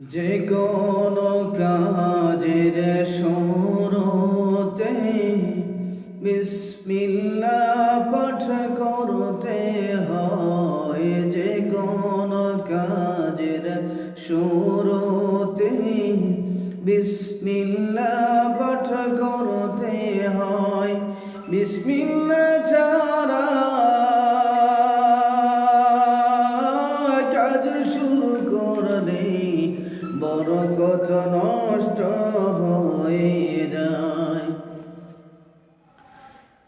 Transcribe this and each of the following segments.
যে কোনো কাজের শুরুতে বিসমিল্লা পাঠ করতে হয়। যে কোনো কাজের শুরুতে বিসমিল্লা পাঠ করতে হয়। বিসমিল্লা ছাড়া কাজ শুরু করলে বরকত নষ্ট হয়ে যায়।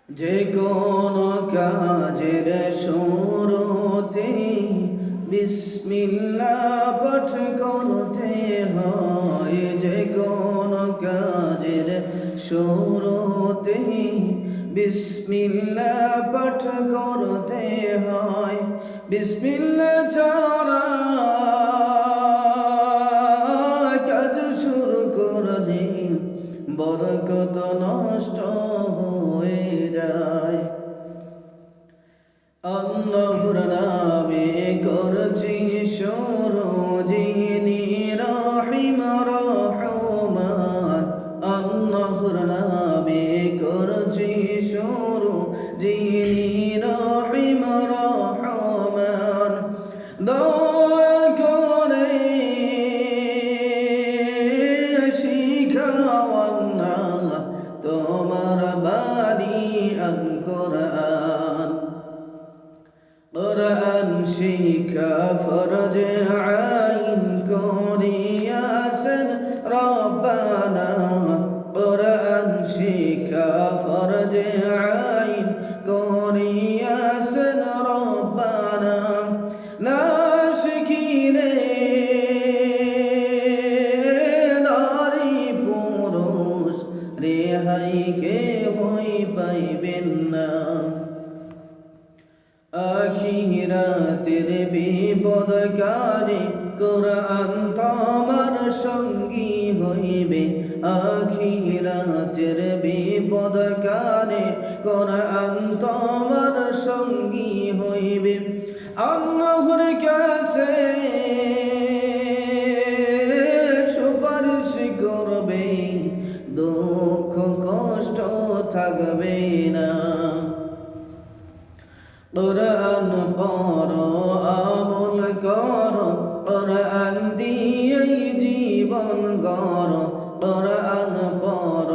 যে কোনো কাজের শুরুতে বিসমিল্লা পাঠ করতে হয়। যে কোনো কাজের শুরুতে বিসমিল্লা পাঠ করতে হয়। বিসমিল্লা ছাড়া বরকত নষ্ট রেহাই কে হই পাইবেন না। আখিরাতের বিপদকারী কোরআন তোমার সঙ্গী হইবে। আখিরাতের বিপদকারী কোরআন তোমার সঙ্গী হইবে। আল্লাহর কাছে থাকবে না। কোরআন পর আমল কর, কোরআন দিয়েই জীবন গর কোরআন পর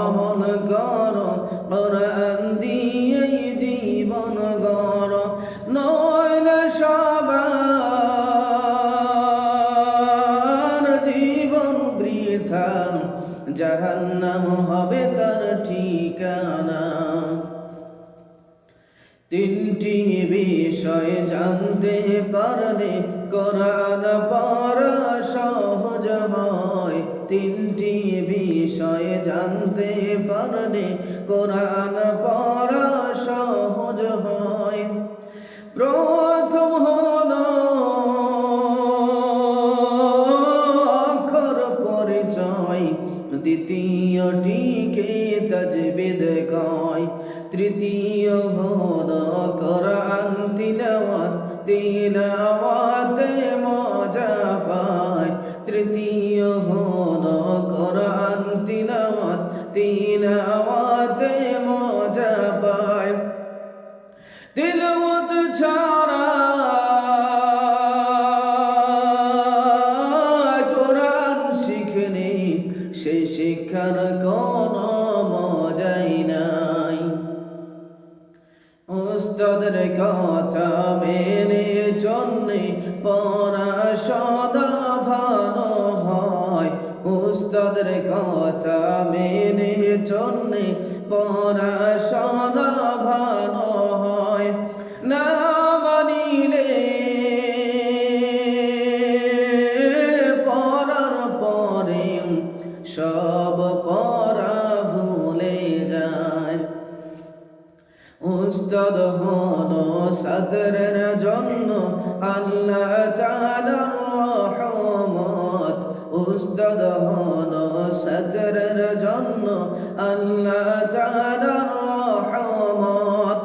আমল কর, কোরআন দিয়েই জীবন গর নইলে সবার জীবন বৃথা, জাহান্নাম হবে তার ঠিকানা তিনটি বিষয় জানতে পারলে কোরআন পড়া সহজ হয়। তিনটি বিষয় জানতে পারলে কোরআন পড়া সহজ হয়। প্রথম কয় তৃতীয় হল কোরআন তিলাওয়াত তিলাওয়াতে মজা পায়। তৃতীয় হল কোরআন তিলাওয়াত তিলাওয়াতে উস্তাদের কথা মেনে পরা সদা ভালো হয়। উস্তাদের কথা মেনে চললে পড়াশোনা উস্তাদ হল সাদরের জন্য আল্লাহ তাআলার রহমত উস্তাদ হল সাদরের জন্য আল্লাহ তাআলার রহমত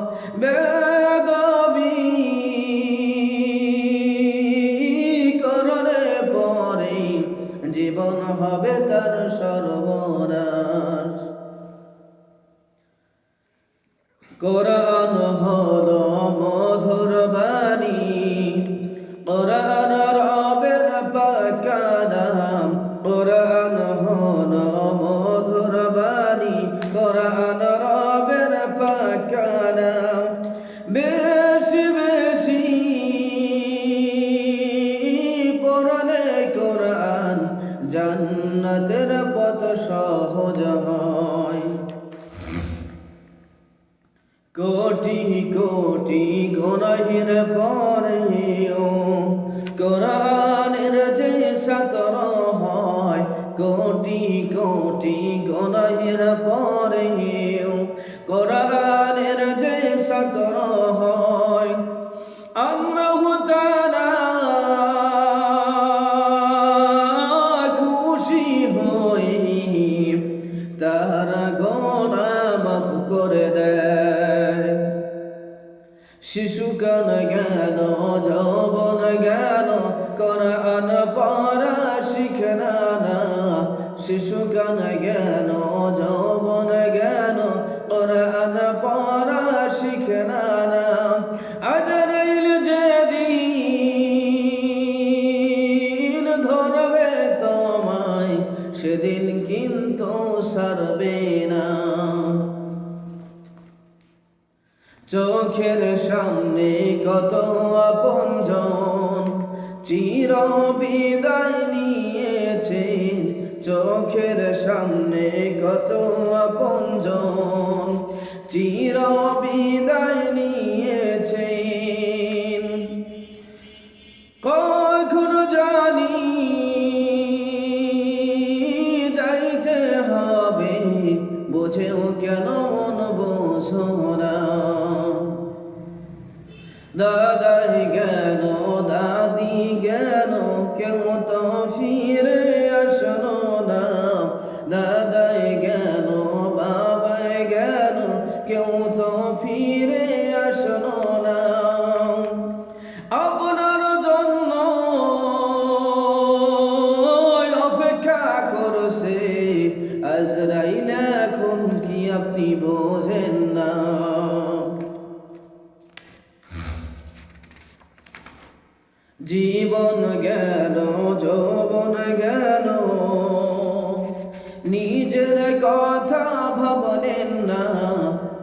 কোটি গুনাহের পরেও কোরআনের যে সতর হয়, কোটি কোটি গুনাহের পরেও কোরআনের যে সতর হয়, আল্লাহ তাআলা শিশু কান জ্ঞান যৌবন জ্ঞান কোরআন পড়া শিখনা না শিশু কান জ্ঞান যৌবন জ্ঞান কোরআন পড়া শিখনা না। আজরাইল যেদিন ধরবে তোমায়, সেদিন চোখের সামনে কত আপনজন চির বিদায় নিয়েছেন। চোখের সামনে কত আপনজন চির বিদায় নিয়েছেন। কখন জানি যাইতে হবে, বুঝেও কেন মন বোঝো? দাদাই গেল দাদি গেল কেউ তো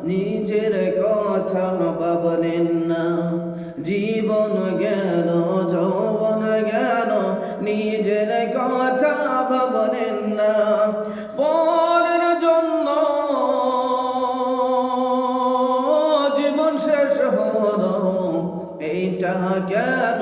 নিজের কথা ভাবলেন না। জীবন জ্ঞান যৌবন জ্ঞান নিজের কথা ভাবলেন না। পরের জন্য জীবন শেষ হলো, এইটা কেন